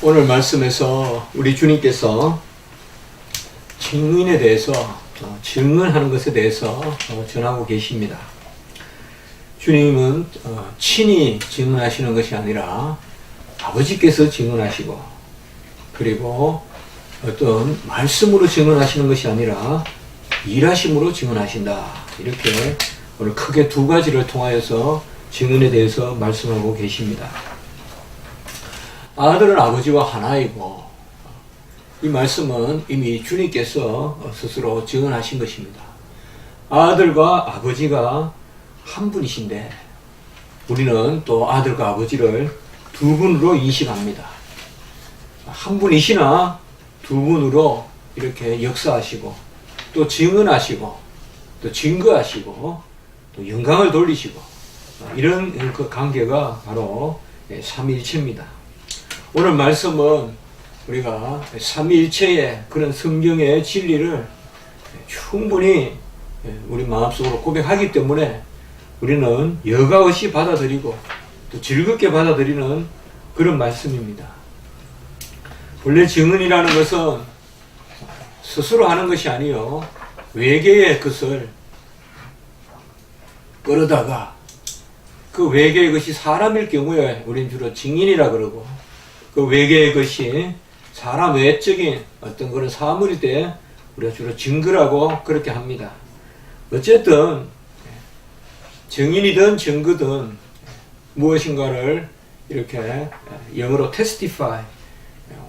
오늘 말씀에서 우리 주님께서 증인에 대해서 어, 증언하는 것에 대해서 어, 전하고 계십니다. 주님은 어, 친히 증언하시는 것이 아니라 아버지께서 증언하시고 그리고 어떤 말씀으로 증언하시는 것이 아니라 일하심으로 증언하신다. 이렇게 오늘 크게 두 가지를 통하여서 증언에 대해서 말씀하고 계십니다. 아들은 아버지와 하나이고 이 말씀은 이미 주님께서 스스로 증언하신 것입니다. 아들과 아버지가 한 분이신데 우리는 또 아들과 아버지를 두 분으로 인식합니다. 한 분이시나 두 분으로 이렇게 역사하시고 또 증언하시고 또 증거하시고 또 영광을 돌리시고 이런 그 관계가 바로 삼위일체입니다. 오늘 말씀은 우리가 삼위일체의 그런 성경의 진리를 충분히 우리 마음속으로 고백하기 때문에 우리는 여과 없이 받아들이고 또 즐겁게 받아들이는 그런 말씀입니다. 원래 증언이라는 것은 스스로 하는 것이 아니요 외계의 것을 끌어다가 그 외계의 것이 사람일 경우에 우리는 주로 증인이라 그러고 그 외계의 것이 사람 외적인 어떤 그런 사물일 때 우리가 주로 증거라고 그렇게 합니다. 어쨌든 증인이든 증거든 무엇인가를 이렇게 영어로 testify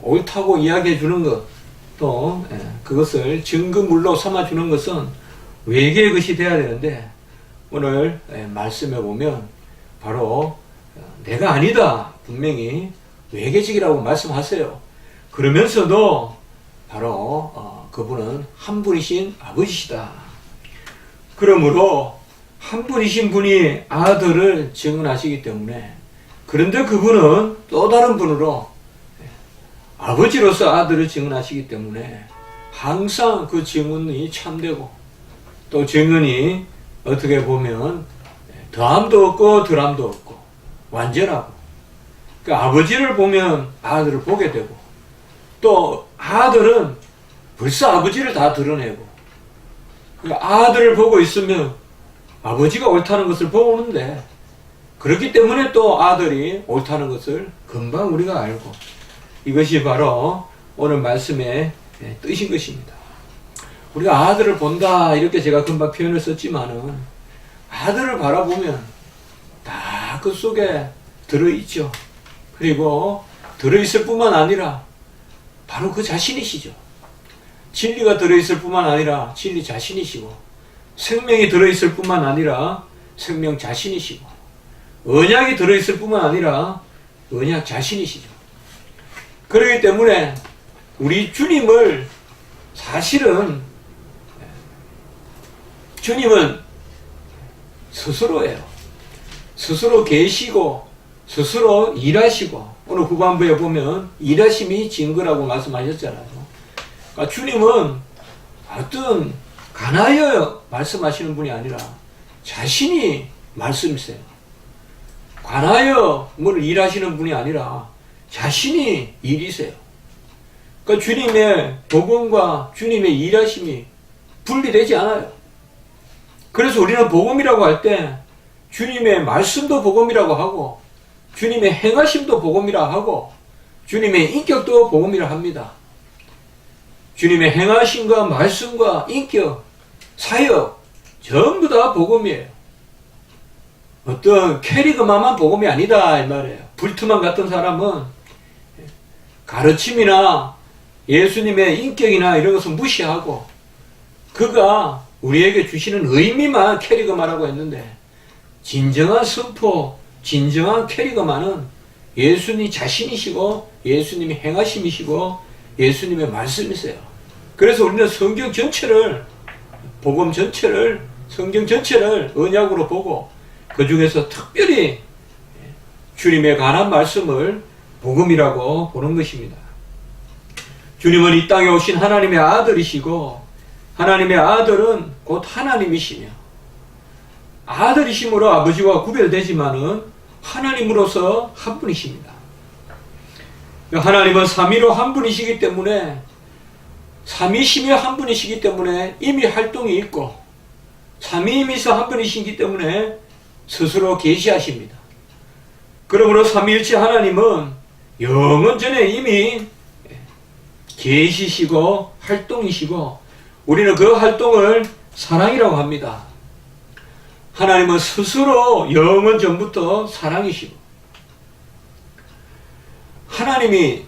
옳다고 이야기해 주는 것, 또 그것을 증거물로 삼아 주는 것은 외계의 것이 돼야 되는데 오늘 말씀에 보면 바로 내가 아니다 분명히 외계직이라고 말씀하세요. 그러면서도 바로 어, 그분은 한 분이신 아버지시다. 그러므로 한 분이신 분이 아들을 증언하시기 때문에 그런데 그분은 또 다른 분으로 아버지로서 아들을 증언하시기 때문에 항상 그 증언이 참되고 또 증언이 어떻게 보면 더함도 없고 덜함도 없고 완전하고 그 아버지를 보면 아들을 보게 되고 또 아들은 벌써 아버지를 다 드러내고 그 아들을 보고 있으면 아버지가 옳다는 것을 보는데 그렇기 때문에 또 아들이 옳다는 것을 금방 우리가 알고 이것이 바로 오늘 말씀의 뜻인 것입니다. 우리가 아들을 본다 이렇게 제가 금방 표현을 썼지만은 아들을 바라보면 다 그 속에 들어있죠. 그리고 들어있을 뿐만 아니라 바로 그 자신이시죠. 진리가 들어있을 뿐만 아니라 진리 자신이시고 생명이 들어있을 뿐만 아니라 생명 자신이시고 언약이 들어있을 뿐만 아니라 언약 자신이시죠. 그렇기 때문에 우리 주님을 사실은 주님은 스스로예요. 스스로 계시고 스스로 일하시고 오늘 후반부에 보면 일하심이 증거라고 말씀하셨잖아요. 그러니까 주님은 어떤 가나여 말씀하시는 분이 아니라 자신이 말씀이세요. 관하여 뭘 일하시는 분이 아니라 자신이 일이세요. 그러니까 주님의 복음과 주님의 일하심이 분리되지 않아요. 그래서 우리는 복음이라고 할 때 주님의 말씀도 복음이라고 하고 주님의 행하심도 복음이라 하고 주님의 인격도 복음이라 합니다. 주님의 행하심과 말씀과 인격, 사역 전부 다 복음이에요. 어떤 캐리그마만 복음이 아니다 이 말이에요. 불트만 같은 사람은 가르침이나 예수님의 인격이나 이런 것을 무시하고 그가 우리에게 주시는 의미만 캐리그마라고 했는데 진정한 선포, 진정한 캐리그마는 예수님 자신이시고 예수님이 행하심이시고 예수님의 말씀이세요. 그래서 우리는 성경 전체를 복음 전체를 성경 전체를 언약으로 보고 그 중에서 특별히 주님에 관한 말씀을 복음이라고 보는 것입니다. 주님은 이 땅에 오신 하나님의 아들이시고 하나님의 아들은 곧 하나님이시며 아들이심으로 아버지와 구별되지만은 하나님으로서 한 분이십니다. 하나님은 삼위로 한 분이시기 때문에 삼위심이 한 분이시기 때문에 이미 활동이 있고 삼위임이서 한 분이시기 때문에 스스로 계시하십니다. 그러므로 삼위일체 하나님은 영원 전에 이미 계시시고 활동이시고 우리는 그 활동을 사랑이라고 합니다. 하나님은 스스로 영원 전부터 사랑이시고 하나님이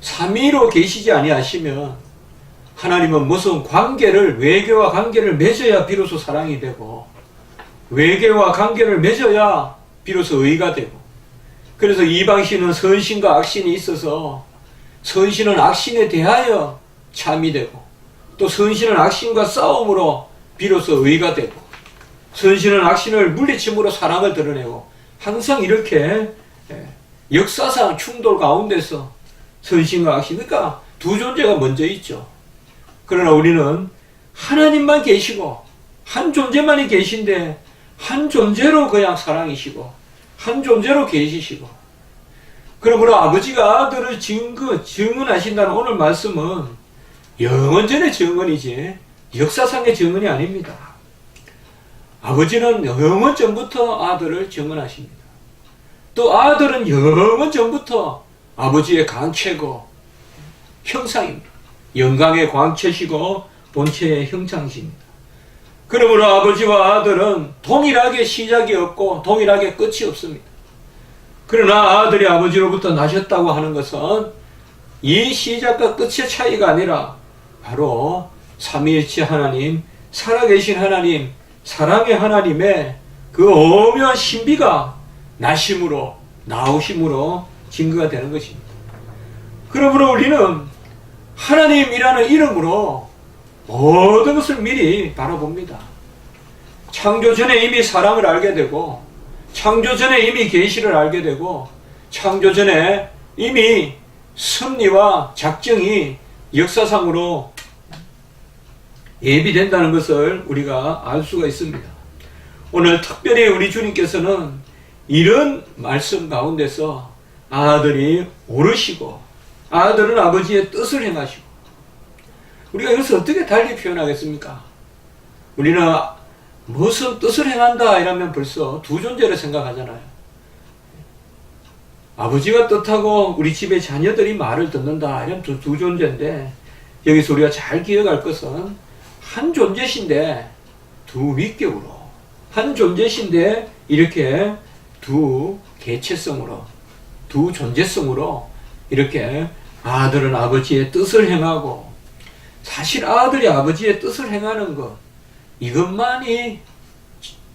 삼위로 계시지 아니하시면 하나님은 무슨 관계를 외계와 관계를 맺어야 비로소 사랑이 되고 외계와 관계를 맺어야 비로소 의가 되고 그래서 이방신은 선신과 악신이 있어서 선신은 악신에 대하여 참이 되고 또 선신은 악신과 싸움으로 비로소 의가 되고 선신은 악신을 물리침으로 사랑을 드러내고 항상 이렇게 예, 역사상 충돌 가운데서 선신과 악신 그러니까 두 존재가 먼저 있죠. 그러나 우리는 하나님만 계시고 한 존재만이 계신데 한 존재로 그냥 사랑이시고 한 존재로 계시시고 그러므로 아버지가 아들을 증거, 증언하신다는 오늘 말씀은 영원전의 증언이지 역사상의 증언이 아닙니다. 아버지는 영원 전부터 아들을 증언하십니다. 또 아들은 영원 전부터 아버지의 강체고 형상입니다. 영광의 광채시고 본체의 형상이십니다. 그러므로 아버지와 아들은 동일하게 시작이 없고 동일하게 끝이 없습니다. 그러나 아들이 아버지로부터 나셨다고 하는 것은 이 시작과 끝의 차이가 아니라 바로 삼위일체 하나님, 살아계신 하나님, 사랑의 하나님의 그 오묘한 신비가 나심으로 나오심으로 증거가 되는 것입니다. 그러므로 우리는 하나님이라는 이름으로 모든 것을 미리 바라봅니다. 창조 전에 이미 사랑을 알게 되고 창조 전에 이미 계시를 알게 되고 창조 전에 이미 섭리와 작정이 역사상으로 예비된다는 것을 우리가 알 수가 있습니다. 오늘 특별히 우리 주님께서는 이런 말씀 가운데서 아들이 오르시고 아들은 아버지의 뜻을 행하시고 우리가 여기서 어떻게 달리 표현하겠습니까? 우리는 무슨 뜻을 행한다 이러면 벌써 두 존재를 생각하잖아요. 아버지가 뜻하고 우리 집의 자녀들이 말을 듣는다 이런 두, 두 존재인데 여기서 우리가 잘 기억할 것은 한 존재신데 두 위격으로 한 존재신데 이렇게 두 개체성으로 두 존재성으로 이렇게 아들은 아버지의 뜻을 행하고 사실 아들이 아버지의 뜻을 행하는 것 이것만이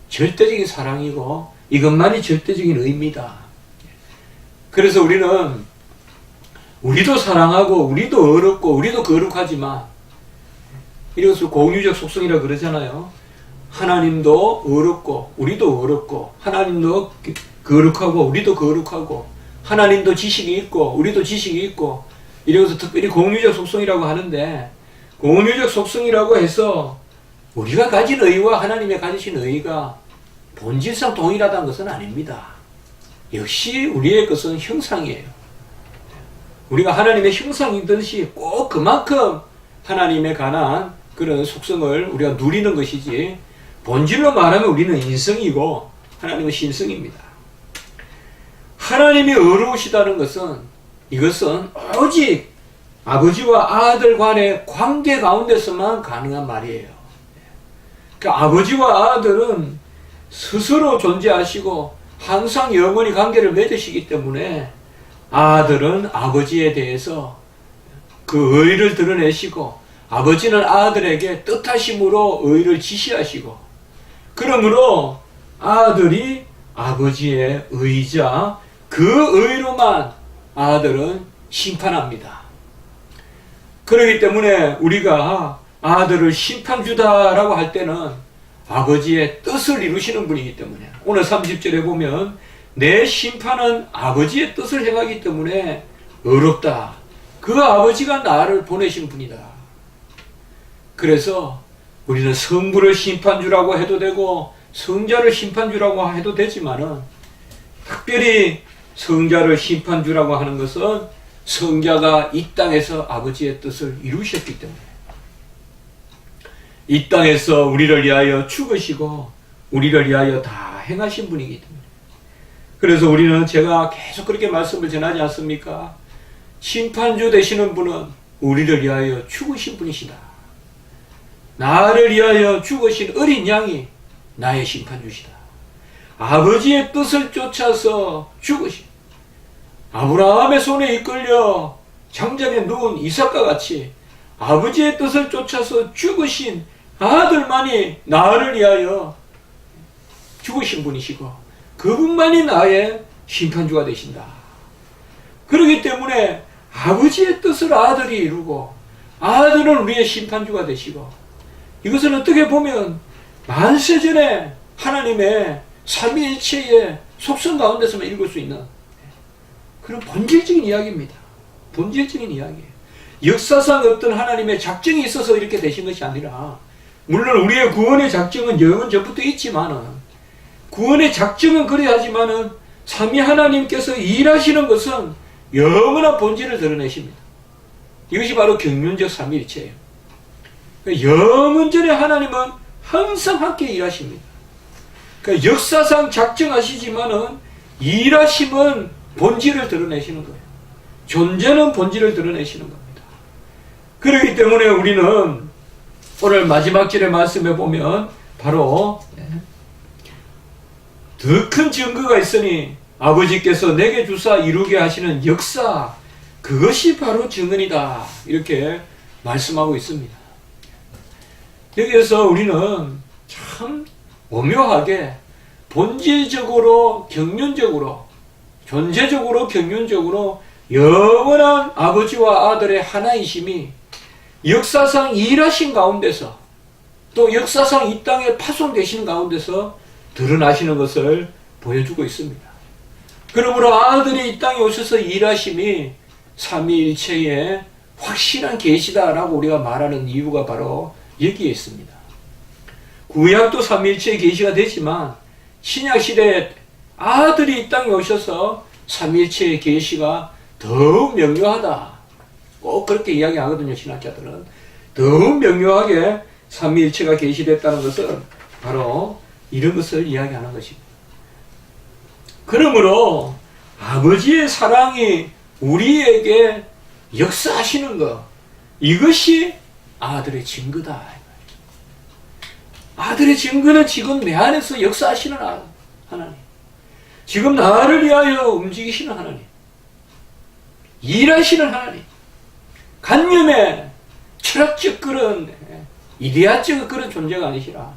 절대적인 사랑이고 이것만이 절대적인 의미다. 그래서 우리는 우리도 사랑하고 우리도 어렵고 우리도 거룩하지만 이것을 공유적 속성이라 그러잖아요. 하나님도 어렵고 우리도 어렵고 하나님도 거룩하고 우리도 거룩하고 하나님도 지식이 있고 우리도 지식이 있고 이래서 특별히 공유적 속성이라고 하는데 공유적 속성이라고 해서 우리가 가진 의와 하나님의 가지신 의가 본질상 동일하다는 것은 아닙니다. 역시 우리의 것은 형상이에요. 우리가 하나님의 형상이듯이 꼭 그만큼 하나님에 관한 그런 속성을 우리가 누리는 것이지 본질로 말하면 우리는 인성이고 하나님은 신성입니다. 하나님이 어려우시다는 것은 이것은 오직 아버지와 아들 간의 관계 가운데서만 가능한 말이에요. 그러니까 아버지와 아들은 스스로 존재하시고 항상 영원히 관계를 맺으시기 때문에 아들은 아버지에 대해서 그 의를 드러내시고 아버지는 아들에게 뜻하심으로 의를 지시하시고 그러므로 아들이 아버지의 의자 그 의로만 아들은 심판합니다. 그렇기 때문에 우리가 아들을 심판주다라고 할 때는 아버지의 뜻을 이루시는 분이기 때문에 오늘 30절에 보면 내 심판은 아버지의 뜻을 행하기 때문에 어렵다. 그 아버지가 나를 보내신 분이다. 그래서 우리는 성부를 심판주라고 해도 되고 성자를 심판주라고 해도 되지만은 특별히 성자를 심판주라고 하는 것은 성자가 이 땅에서 아버지의 뜻을 이루셨기 때문에 이 땅에서 우리를 위하여 죽으시고 우리를 위하여 다 행하신 분이기 때문에 그래서 우리는 제가 계속 그렇게 말씀을 전하지 않습니까? 심판주 되시는 분은 우리를 위하여 죽으신 분이시다. 나를 위하여 죽으신 어린 양이 나의 심판주시다. 아버지의 뜻을 쫓아서 죽으신 아브라함의 손에 이끌려 장작에 누운 이삭과 같이 아버지의 뜻을 쫓아서 죽으신 아들만이 나를 위하여 죽으신 분이시고 그분만이 나의 심판주가 되신다. 그렇기 때문에 아버지의 뜻을 아들이 이루고 아들은 우리의 심판주가 되시고 이것은 어떻게 보면 만세전에 하나님의 삼위일체의 속성 가운데서만 읽을 수 있는 그런 본질적인 이야기입니다. 본질적인 이야기예요. 역사상 어떤 하나님의 작정이 있어서 이렇게 되신 것이 아니라 물론 우리의 구원의 작정은 영원 전부터 있지만은 구원의 작정은 그래야지만은 삼위 하나님께서 일하시는 것은 영원한 본질을 드러내십니다. 이것이 바로 경륜적 삼위일체예요. 영원전에 하나님은 항상 함께 일하십니다. 그러니까 역사상 작정하시지만은 일하심은 본질을 드러내시는 거예요. 존재는 본질을 드러내시는 겁니다. 그렇기 때문에 우리는 오늘 마지막 절의 말씀에 보면 바로 더 큰 증거가 있으니 아버지께서 내게 주사 이루게 하시는 역사 그것이 바로 증언이다 이렇게 말씀하고 있습니다. 여기에서 우리는 참 오묘하게 본질적으로 경륜적으로 존재적으로 경륜적으로 영원한 아버지와 아들의 하나이심이 역사상 일하신 가운데서 또 역사상 이 땅에 파송되신 가운데서 드러나시는 것을 보여주고 있습니다. 그러므로 아들이 이 땅에 오셔서 일하심이 삼위일체의 확실한 계시다라고 우리가 말하는 이유가 바로 여기에 있습니다. 구약도 삼위일체의 계시가 되지만 신약 시대에 아들이 이 땅에 오셔서 삼위일체의 계시가 더욱 명료하다. 꼭 그렇게 이야기하거든요, 신학자들은. 더욱 명료하게 삼위일체가 계시됐다는 것은 바로 이런 것을 이야기하는 것입니다. 그러므로 아버지의 사랑이 우리에게 역사하시는 것, 이것이 아들의 증거다. 아들의 증거는 지금 내 안에서 역사하시는 아- 하나님. 지금 나를 위하여 움직이시는 하나님. 일하시는 하나님. 간념의 철학적 그런 이데아적 그런 존재가 아니시라.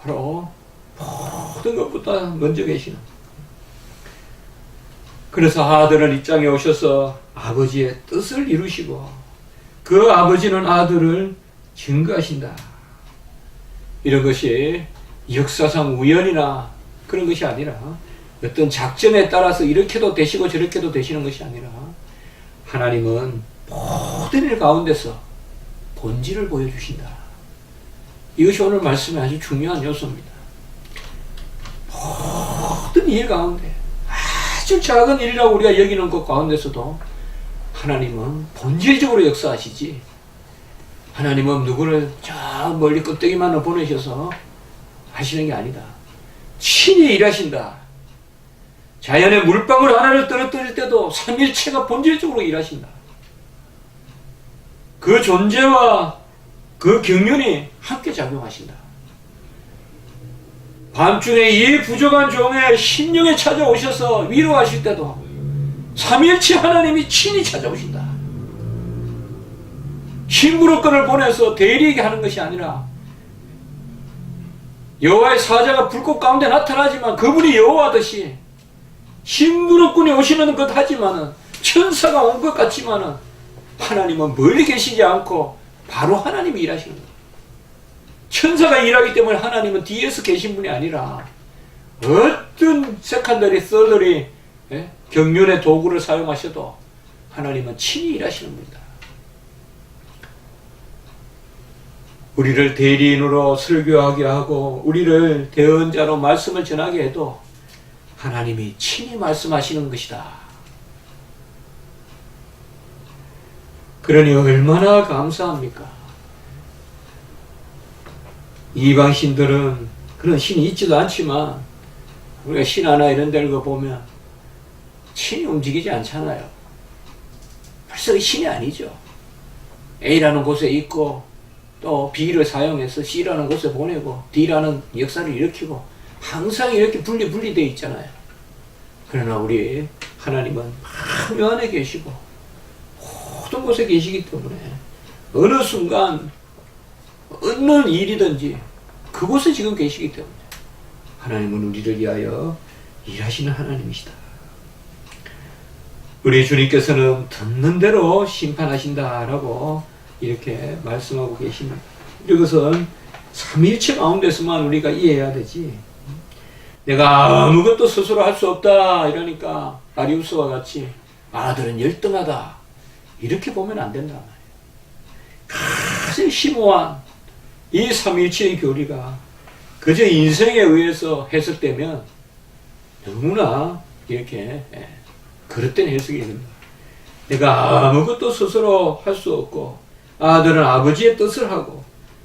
바로 모든 것보다 먼저 계시는. 그래서 아들은 이 땅에 오셔서 아버지의 뜻을 이루시고 그 아버지는 아들을 증거하신다. 이런 것이 역사상 우연이나 그런 것이 아니라 어떤 작전에 따라서 이렇게도 되시고 저렇게도 되시는 것이 아니라 하나님은 모든 일 가운데서 본질을 보여주신다. 이것이 오늘 말씀의 아주 중요한 요소입니다. 모든 일 가운데 아주 작은 일이라고 우리가 여기는 것 가운데서도 하나님은 본질적으로 역사하시지. 하나님은 누구를 저 멀리 껍데기만을 보내셔서 하시는 게 아니다. 친히 일하신다. 자연의 물방울 하나를 떨어뜨릴 때도 삼일체가 본질적으로 일하신다. 그 존재와 그 경륜이 함께 작용하신다. 밤중에 이 부족한 종의 심령에 찾아오셔서 위로하실 때도 삼일체 하나님이 친히 찾아오신다. 신부로권을 보내서 대리에게 하는 것이 아니라 여호와의 사자가 불꽃 가운데 나타나지만 그분이 여호와듯이 신부로꾼이 오시는 것 하지만은 천사가 온 것 같지만은 하나님은 멀리 계시지 않고 바로 하나님이 일하시는 거예요. 천사가 일하기 때문에 하나님은 뒤에서 계신 분이 아니라 어떤 세칸들이 썰들이 예? 경륜의 도구를 사용하셔도 하나님은 친히 일하시는 분이다. 우리를 대리인으로 설교하게 하고 우리를 대언자로 말씀을 전하게 해도 하나님이 친히 말씀하시는 것이다. 그러니 얼마나 감사합니까? 이방 신들은 그런 신이 있지도 않지만 우리가 신 하나 이런 데를 거 보면 신이 움직이지 않잖아요. 벌써 그 신이 아니죠. A라는 곳에 있고 또 B를 사용해서 C라는 곳에 보내고 D라는 역사를 일으키고 항상 이렇게 분리 분리되어 있잖아요. 그러나 우리 하나님은 명 안에 계시고 모든 곳에 계시기 때문에 어느 순간 어느 일이든지 그곳에 지금 계시기 때문에 하나님은 우리를 위하여 일하시는 하나님이시다. 우리 주님께서는 듣는 대로 심판하신다라고 이렇게 말씀하고 계십니다. 이것은 삼일체 가운데서만 우리가 이해해야 되지. 내가 아무것도 스스로 할 수 없다 이러니까 아리우스와 같이 아들은 열등하다 이렇게 보면 안 된다 말이에요. 가장 심오한 이 삼일체의 교리가 그저 인생에 의해서 해석되면 너무나 이렇게 예, 그릇된 해석이 됩니다. 내가 아무것도 스스로 할 수 없고 아들은 아버지의 뜻을 하고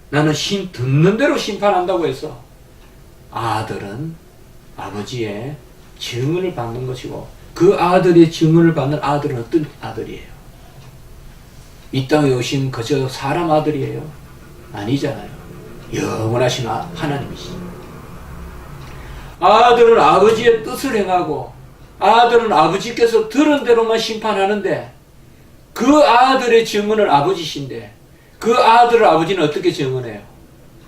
나는 심 듣는 대로 심판한다고 해서 아들은 아버지의 증언을 받는 것이고 그 아들의 증언을 받는 아들은 어떤 아들이에요? 이 땅에 오신 그저 사람 아들이에요? 아니잖아요. 영원하신 아- 하나님이시죠. 아들은 아버지의 뜻을 행하고 아들은 아버지께서 들은 대로만 심판하는데 그 아들의 증언은 아버지신데 그 아들을 아버지는 어떻게 증언해요?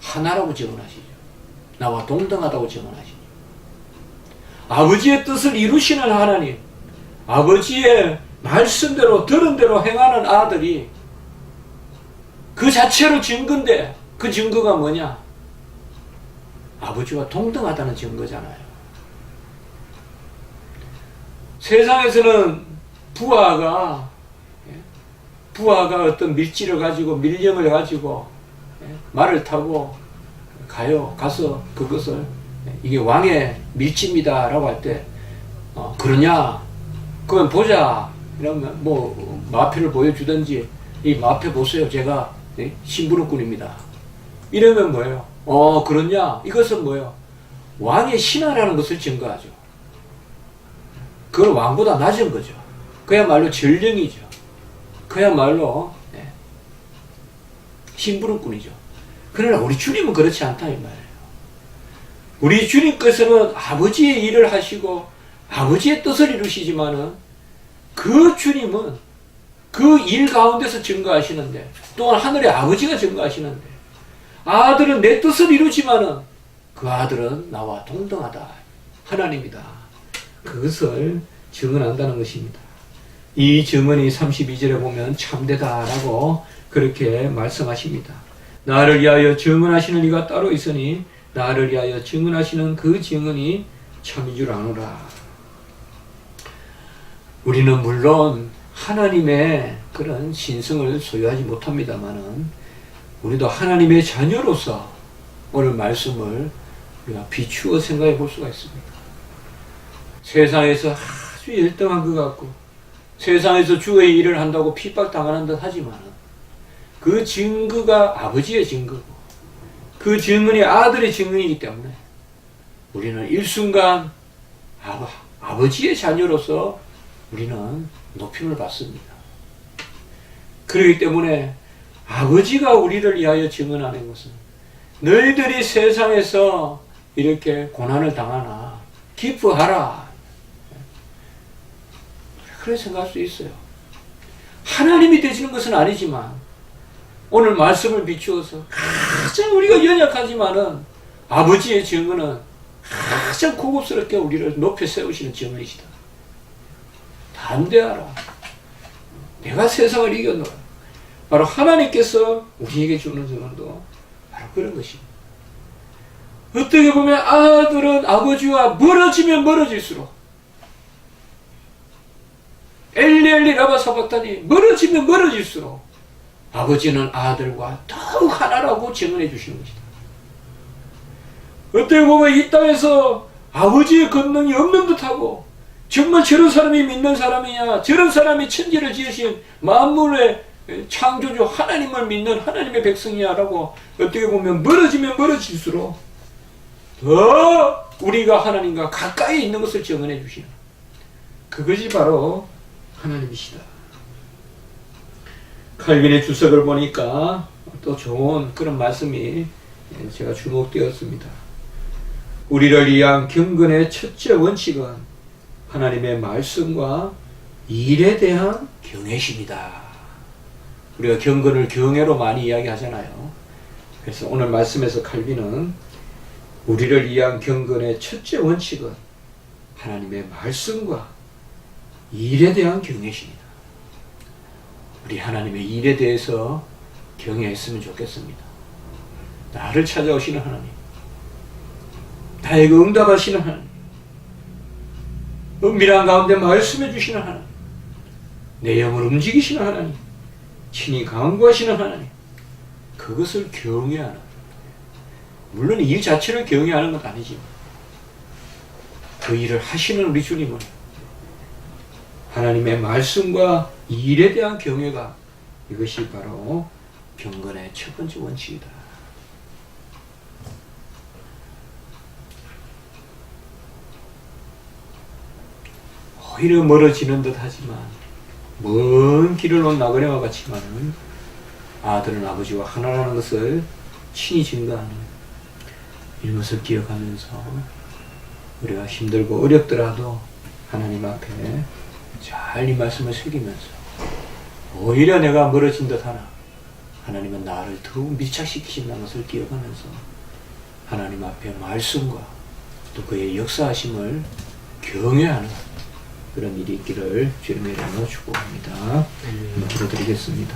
하나라고 증언하시죠. 나와 동등하다고 증언하시죠. 아버지의 뜻을 이루시는 하나님, 아버지의 말씀대로 들은 대로 행하는 아들이 그 자체로 증거인데 그 증거가 뭐냐? 아버지와 동등하다는 증거잖아요. 세상에서는 부하가 예, 부하가 어떤 밀지를 가지고 밀령을 가지고 예, 말을 타고 가요. 가서 그것을 예, 이게 왕의 밀지입니다라고 할 때 어, 그러냐? 그건 보자. 이러면 뭐 마패를 보여주든지 이 마패 보세요. 제가 예, 심부름꾼입니다. 이러면 뭐예요? 어 그러냐? 이것은 뭐예요? 왕의 신하라는 것을 증거하죠. 그건 왕보다 낮은 거죠. 그야말로 전령이죠. 그야말로 예, 심부름꾼이죠. 그러나 우리 주님은 그렇지 않다 이 말이에요. 우리 주님께서는 아버지의 일을 하시고 아버지의 뜻을 이루시지만은 그 주님은 그 일 가운데서 증거하시는데 또한 하늘의 아버지가 증거하시는데 아들은 내 뜻을 이루지만은 그 아들은 나와 동등하다 하나님이다. 그것을 증언한다는 것입니다. 이 증언이 32절에 보면 참되다라고 그렇게 말씀하십니다. 나를 위하여 증언하시는 이가 따로 있으니 나를 위하여 증언하시는 그 증언이 참인 줄 아노라. 우리는 물론 하나님의 그런 신성을 소유하지 못합니다만은 우리도 하나님의 자녀로서 오늘 말씀을 우리가 비추어 생각해 볼 수가 있습니다. 세상에서 아주 열등한 것 같고 세상에서 주의 일을 한다고 핍박당하는 듯 하지만 그 증거가 아버지의 증거고 그 증언이 아들의 증언이기 때문에 우리는 일순간 아바, 아버지의 자녀로서 우리는 높임을 받습니다. 그렇기 때문에 아버지가 우리를 위하여 증언하는 것은 너희들이 세상에서 이렇게 고난을 당하나 기뻐하라. 그렇게 생각할 수 있어요. 하나님이 되시는 것은 아니지만 오늘 말씀을 비추어서 가장 우리가 연약하지만은 아버지의 증언은 가장 고급스럽게 우리를 높여 세우시는 증언이시다. 담대하라. 내가 세상을 이겼노라. 바로 하나님께서 우리에게 주는 증언도 바로 그런 것입니다. 어떻게 보면 아들은 아버지와 멀어지면 멀어질수록 엘리엘리 라바 사박다니 멀어지면 멀어질수록 아버지는 아들과 더욱 하나라고 증언해 주시는 것이다. 어떻게 보면 이 땅에서 아버지의 권능이 없는 듯하고 정말 저런 사람이 믿는 사람이냐 저런 사람이 천지를 지으신 만물의 창조주 하나님을 믿는 하나님의 백성이야라고 어떻게 보면 멀어지면 멀어질수록 더 우리가 하나님과 가까이 있는 것을 증언해 주시는 그것이 바로 하나님이시다. 칼빈의 주석을 보니까 또 좋은 그런 말씀이 제가 주목되었습니다. 우리를 위한 경건의 첫째 원칙은 하나님의 말씀과 일에 대한 경외심이다. 우리가 경건을 경외로 많이 이야기하잖아요. 그래서 오늘 말씀에서 칼빈은 우리를 위한 경건의 첫째 원칙은 하나님의 말씀과 일에 대한 경외심이다. 우리 하나님의 일에 대해서 경외했으면 좋겠습니다. 나를 찾아오시는 하나님, 나에게 응답하시는 하나님, 은밀한 가운데 말씀해 주시는 하나님, 내 영을 움직이시는 하나님, 친히 강구하시는 하나님, 그것을 경외하는. 물론 일 자체를 경외하는 건 아니지만, 그 일을 하시는 우리 주님은 하나님의 말씀과 일에 대한 경외가 이것이 바로 경건의 첫 번째 원칙이다. 오히려 멀어지는 듯 하지만 먼 길을 온 나그네와 같지만은 아들은 아버지와 하나라는 것을 친히 증거하는 이것을 기억하면서 우리가 힘들고 어렵더라도 하나님 앞에 잘 이 말씀을 새기면서 오히려 내가 멀어진 듯 하나 하나님은 나를 더욱 밀착시키신다는 것을 기억하면서 하나님 앞에 말씀과 또 그의 역사하심을 경외하는 그런 일이 있기를 주님의 이름으로 축복합니다. 기도드리겠습니다.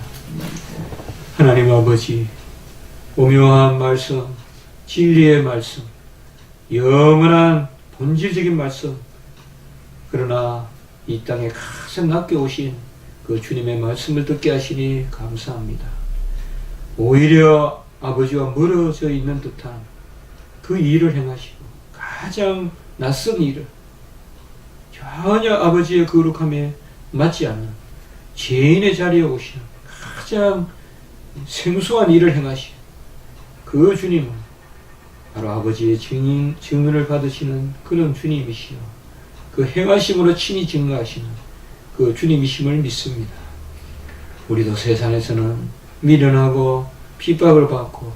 하나님 아버지 오묘한 말씀, 진리의 말씀, 영원한 본질적인 말씀 그러나 이 땅에 가장 낮게 오신 그 주님의 말씀을 듣게 하시니 감사합니다. 오히려 아버지와 멀어져 있는 듯한 그 일을 행하시고 가장 낯선 일을 전혀 아버지의 거룩함에 맞지 않는 죄인의 자리에 오시는 가장 생소한 일을 행하신 그 주님은 바로 아버지의 증인, 증언을 받으시는 그런 주님이시요. 그 행하심으로 친히 증거하시는 그 주님이심을 믿습니다. 우리도 세상에서는 미련하고 핍박을 받고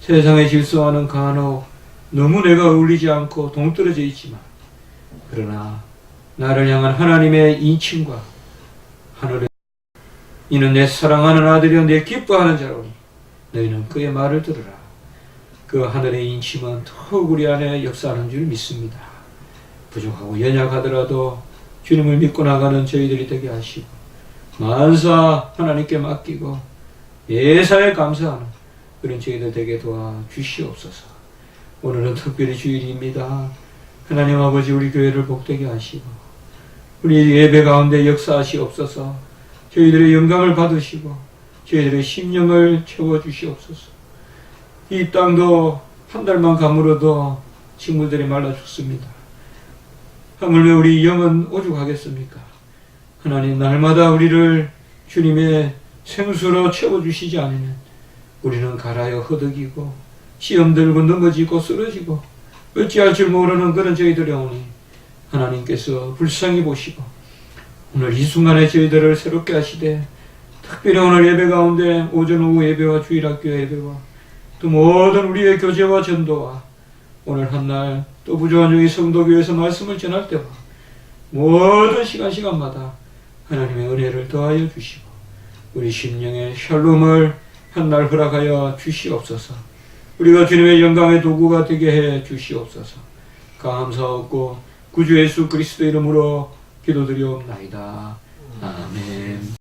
세상의 질서와는 간혹 너무 내가 어울리지 않고 동떨어져 있지만 그러나 나를 향한 하나님의 인침과 하늘의 이는 내 사랑하는 아들이요 내 기뻐하는 자로니 너희는 그의 말을 들으라 그 하늘의 인침은 더욱 우리 안에 역사하는 줄 믿습니다 부족하고 연약하더라도 주님을 믿고 나가는 저희들이 되게 하시고 만사 하나님께 맡기고 예사에 감사하는 그런 저희들 되게 도와 주시옵소서. 오늘은 특별히 주일입니다. 하나님 아버지 우리 교회를 복되게 하시고 우리 예배 가운데 역사하시옵소서. 저희들의 영광을 받으시고 저희들의 심령을 채워주시옵소서. 이 땅도 한 달만 가물어도 식물들이 말라 죽습니다 하물며 우리 영은 오죽하겠습니까? 하나님 날마다 우리를 주님의 생수로 채워주시지 않으면 우리는 갈아여 허덕이고 시험 들고 넘어지고 쓰러지고 어찌할 줄 모르는 그런 저희들이 오니 하나님께서 불쌍히 보시고 오늘 이 순간에 저희들을 새롭게 하시되 특별히 오늘 예배 가운데 오전 오후 예배와 주일학교 예배와 또 모든 우리의 교제와 전도와 오늘 한날 또 부조한 중의 성도교회에서 말씀을 전할 때와 모든 시간 시간마다 하나님의 은혜를 더하여 주시고 우리 심령의 샬롬을 한날 허락하여 주시옵소서. 우리가 주님의 영광의 도구가 되게 해 주시옵소서. 감사하고 구주 예수 그리스도 이름으로 기도드리옵나이다. 아멘.